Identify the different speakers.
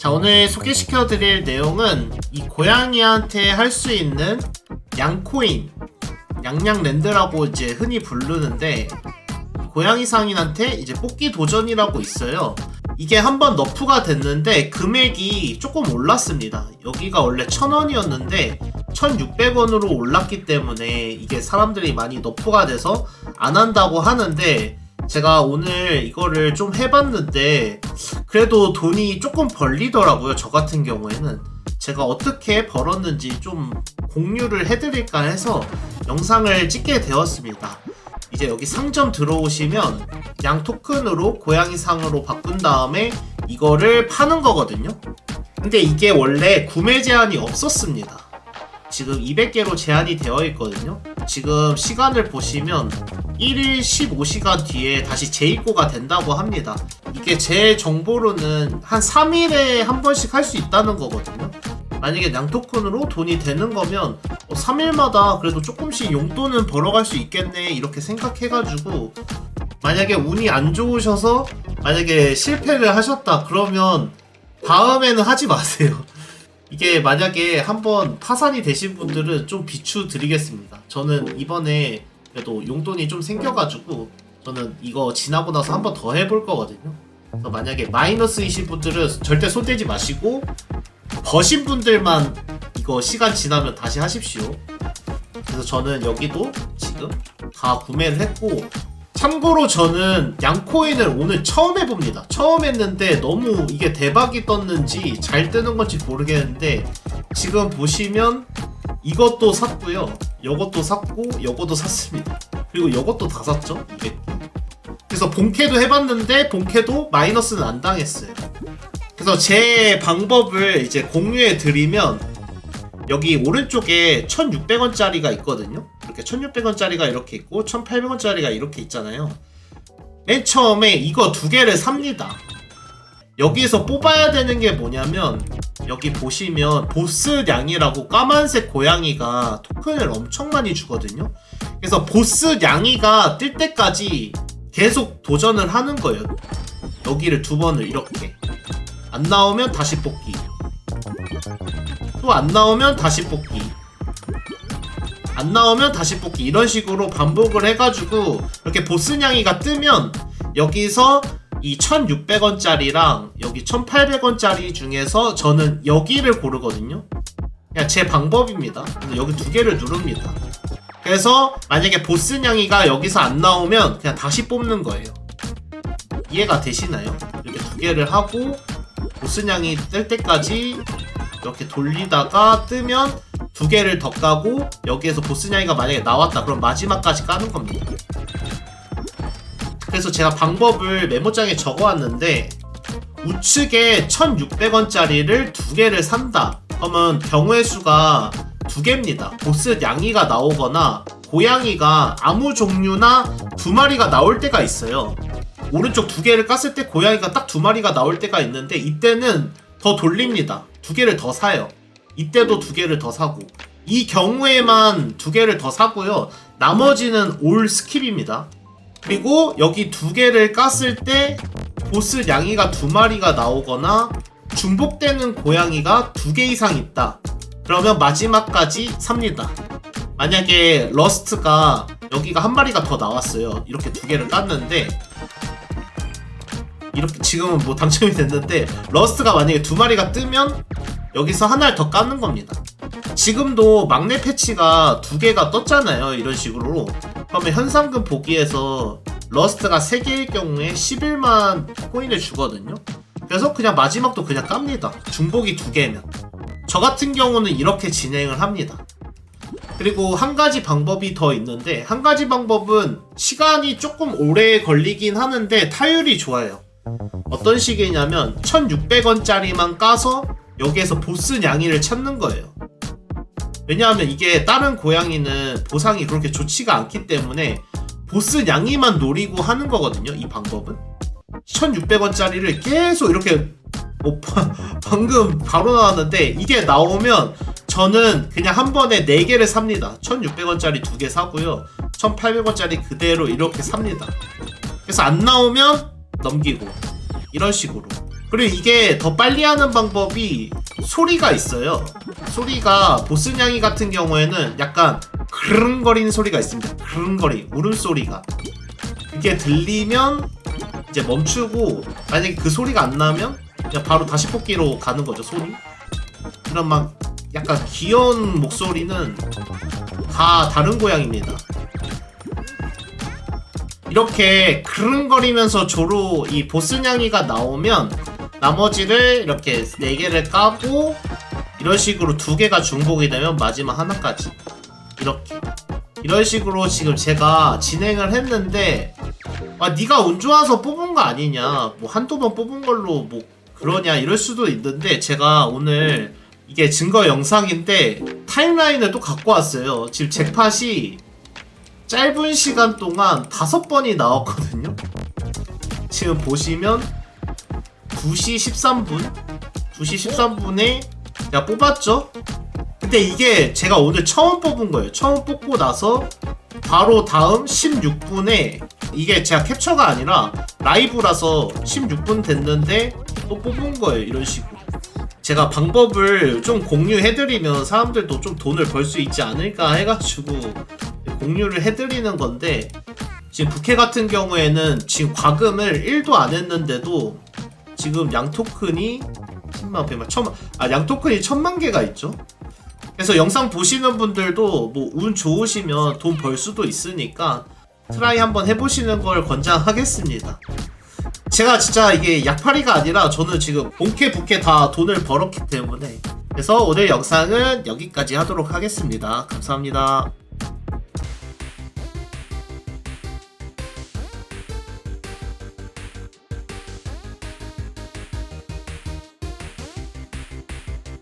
Speaker 1: 자 오늘 소개시켜 드릴 내용은 이 고양이한테 할 수 있는 양코인 양양랜드라고 이제 흔히 부르는데 고양이 상인한테 이제 뽑기 도전이라고 있어요. 이게 한번 너프가 됐는데 금액이 조금 올랐습니다. 여기가 원래 1000원이었는데 1600원으로 올랐기 때문에 이게 사람들이 많이 너프가 돼서 안 한다고 하는데 제가 오늘 이거를 좀 해봤는데 그래도 돈이 조금 벌리더라고요. 저 같은 경우에는 제가 어떻게 벌었는지 좀 공유를 해드릴까 해서 영상을 찍게 되었습니다. 이제 여기 상점 들어오시면 양 토큰으로 고양이 상으로 바꾼 다음에 이거를 파는 거거든요. 근데 이게 원래 구매 제한이 없었습니다. 지금 200개로 제한이 되어 있거든요. 지금 시간을 보시면 1일 15시간 뒤에 다시 재입고가 된다고 합니다. 이게 제 정보로는 한 3일에 한 번씩 할 수 있다는 거거든요. 만약에 양토큰으로 돈이 되는 거면 3일마다 그래도 조금씩 용돈은 벌어갈 수 있겠네 이렇게 생각해가지고 만약에 운이 안 좋으셔서 만약에 실패를 하셨다 그러면 다음에는 하지 마세요. 이게 만약에 한번 파산이 되신 분들은 좀 비추 드리겠습니다. 저는 이번에 그래도 용돈이 좀 생겨가지고 저는 이거 지나고 나서 한번 더 해볼 거거든요. 그래서 만약에 마이너스이신 분들은 절대 손대지 마시고 버신 분들만 이거 시간 지나면 다시 하십시오. 그래서 저는 여기도 지금 다 구매를 했고 참고로 저는 양코인을 오늘 처음 해봅니다. 처음 했는데 너무 이게 대박이 떴는지 잘 뜨는 건지 모르겠는데 지금 보시면 이것도 샀고요. 요것도 샀고 요것도 샀습니다. 그리고 요것도 다 샀죠. 200개. 그래서 본캐도 해봤는데 본캐도 마이너스는 안 당했어요. 그래서 제 방법을 이제 공유해 드리면 여기 오른쪽에 1600원짜리가 있거든요. 이렇게 1600원짜리가 이렇게 있고 1800원짜리가 이렇게 있잖아요. 맨 처음에 이거 두 개를 삽니다. 여기에서 뽑아야 되는 게 뭐냐면 여기 보시면 보스냥이라고 까만색 고양이가 토큰을 엄청 많이 주거든요. 그래서 보스냥이가 뜰 때까지 계속 도전을 하는 거예요. 여기를 두 번을 이렇게 안 나오면 다시 뽑기. 또 안 나오면 다시 뽑기. 안 나오면 다시 뽑기. 이런 식으로 반복을 해가지고 이렇게 보스냥이가 뜨면 여기서 이 1600원짜리랑 여기 1800원짜리 중에서 저는 여기를 고르거든요. 그냥 제 방법입니다. 여기 두 개를 누릅니다. 그래서 만약에 보스냥이가 여기서 안 나오면 그냥 다시 뽑는 거예요. 이해가 되시나요? 이렇게 두 개를 하고 보스냥이 뜰 때까지 이렇게 돌리다가 뜨면 두 개를 더 까고 여기에서 보스냥이가 만약에 나왔다 그럼 마지막까지 까는 겁니다. 그래서 제가 방법을 메모장에 적어왔는데 우측에 1600원짜리를 두 개를 산다 그러면 경우의 수가 두 개입니다. 보스 양이가 나오거나 고양이가 아무 종류나 두 마리가 나올 때가 있어요. 오른쪽 두 개를 깠을 때 고양이가 딱 두 마리가 나올 때가 있는데 이때는 더 돌립니다. 두 개를 더 사요 이때도 두 개를 더 사고 이 경우에만 두 개를 더 사고요 나머지는 올 스킵입니다 그리고 여기 두 개를 깠을 때 보스 양이가 두 마리가 나오거나 중복되는 고양이가 두 개 이상 있다. 그러면 마지막까지 삽니다. 만약에 러스트가 여기가 한 마리가 더 나왔어요. 이렇게 두 개를 깠는데 이렇게 지금은 뭐 당첨이 됐는데 러스트가 만약에 두 마리가 뜨면 여기서 하나를 더 까는 겁니다. 지금도 막내 패치가 두 개가 떴잖아요. 이런 식으로. 그러면 현상금 보기에서 러스트가 3개일 경우에 11만 코인을 주거든요. 그래서 그냥 마지막도 그냥 깝니다. 중복이 두 개면. 저 같은 경우는 이렇게 진행을 합니다. 그리고 한 가지 방법이 더 있는데 한 가지 방법은 시간이 조금 오래 걸리긴 하는데 타율이 좋아요. 어떤 식이냐면 1600원짜리만 까서 여기에서 보스 냥이를 찾는 거예요. 왜냐하면 이게 다른 고양이는 보상이 그렇게 좋지가 않기 때문에 보스 냥이만 노리고 하는 거거든요. 이 방법은 1600원짜리를 계속 이렇게 뭐 방금 바로 나왔는데 이게 나오면 저는 그냥 한 번에 4개를 삽니다. 1600원짜리 2개 사고요. 1800원짜리 그대로 이렇게 삽니다. 그래서 안 나오면 넘기고 이런 식으로 그리고 이게 더 빨리 하는 방법이 소리가 있어요. 소리가 보스냥이 같은 경우에는 약간 그릉거리는 소리가 있습니다. 그릉거리, 울음소리가. 그게 들리면 이제 멈추고 만약에 그 소리가 안 나면 그냥 바로 다시 뽑기로 가는 거죠, 손이. 그런 막 약간 귀여운 목소리는 다 다른 고양입니다. 이렇게 그릉거리면서 조로 이 보스냥이가 나오면 나머지를 이렇게 4개를 까고 이런 식으로 두 개가 중복이 되면 마지막 하나까지. 이렇게. 이런 식으로 지금 제가 진행을 했는데 아 네가 운 좋아서 뽑은 거 아니냐. 뭐 한두 번 뽑은 걸로 뭐 그러냐 이럴 수도 있는데 제가 오늘 이게 증거 영상인데 타임라인을 또 갖고 왔어요. 지금 잭팟이 짧은 시간 동안 다섯 번이 나왔거든요. 지금 보시면 2시 13분? 2시 13분에 제가 뽑았죠? 근데 이게 제가 오늘 처음 뽑은 거예요. 처음 뽑고 나서 바로 다음 16분에 이게 제가 캡처가 아니라 라이브라서 16분 됐는데 또 뽑은 거예요 이런 식으로. 제가 방법을 좀 공유해드리면 사람들도 좀 돈을 벌 수 있지 않을까 해가지고 공유를 해드리는 건데 지금 부캐 같은 경우에는 지금 과금을 1도 안 했는데도 지금 양 토큰이 10만, 100만, 1000만, 아, 양 토큰이 1000만 개가 있죠? 그래서 영상 보시는 분들도 뭐 운 좋으시면 돈 벌 수도 있으니까 트라이 한번 해보시는 걸 권장하겠습니다. 제가 진짜 이게 약팔이가 아니라 저는 지금 본캐 부캐 다 돈을 벌었기 때문에 그래서 오늘 영상은 여기까지 하도록 하겠습니다. 감사합니다.